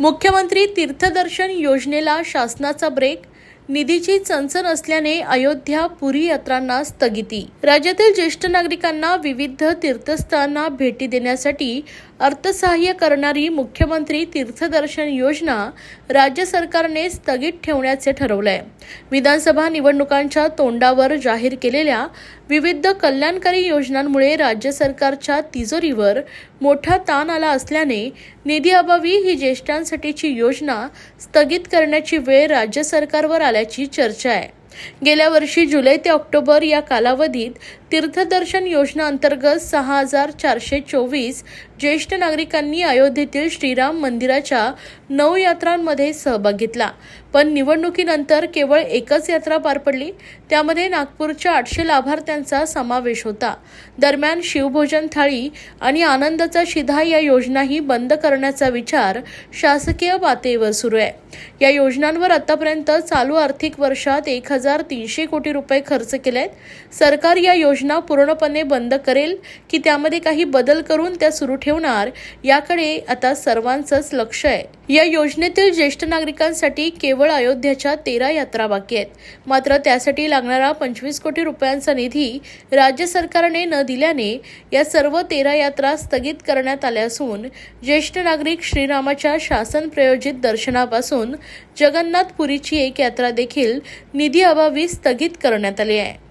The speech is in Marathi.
मुख्यमंत्री तीर्थदर्शन योजनेला शासनाचा ब्रेक निधीची चणचण असल्याने अयोध्या पुरी यात्रांना स्थगिती. राज्यातील ज्येष्ठ नागरिकांना विविध तीर्थस्थळांना भेटी देण्यासाठी अर्थसहाय्य करणारी मुख्यमंत्री तीर्थदर्शन योजना राज्य सरकारने स्थगित ठेवण्याचे ठरवलंय. विधानसभा निवडणुकांच्या तोंडावर जाहीर केलेल्या विविध कल्याणकारी योजनांमुळे राज्य सरकारच्या तिजोरीवर मोठा ताण आला असल्याने निधीअभावी ही ज्येष्ठांसाठीची योजना स्थगित करण्याची वेळ राज्य सरकारवर आली आल्याची चर्चा आहे. गेल्या वर्षी जुलै ते ऑक्टोबर या कालावधीत तीर्थदर्शन योजना अंतर्गत सहा हजार चारशे चोवीस ज्येष्ठ नागरिकांनी अयोध्येतील श्रीराम मंदिराच्या नऊ यात्रांमध्ये सहभाग घेतला. पण निवडणुकीनंतर केवळ एकच यात्रा पार पडली. त्यामध्ये नागपूरच्या आठशे लाभार्थ्यांचा समावेश होता. दरम्यान शिवभोजन थाळी आणि आनंदाचा शिधा या योजनाही बंद करण्याचा विचार शासकीय पातळीवर सुरू आहे. या योजनांवर आतापर्यंत चालू आर्थिक वर्षात एक हजार हजार तीनशे कोटी रुपये खर्च केले आहेत सरकार या योजना पूर्णपणे बंद करेल की त्यामध्ये काही बदल करून त्या सुरू ठेवणार याकडे आता सर्वांचंच लक्ष आहे. या योजनेतील ज्येष्ठ नागरिकांसाठी केवळ अयोध्याच्या तेरा यात्रा बाकी आहेत. मात्र त्यासाठी लागणारा पंचवीस कोटी रुपयांचा निधी राज्य सरकारने न दिल्याने या सर्व तेरा यात्रा स्थगित करण्यात आल्या असून ज्येष्ठ नागरिक श्रीरामाच्या शासन प्रयोजित दर्शनापासून जगन्नाथपुरीची एक यात्रा देखील निधी अभावी स्थगित करण्यात आली आहे.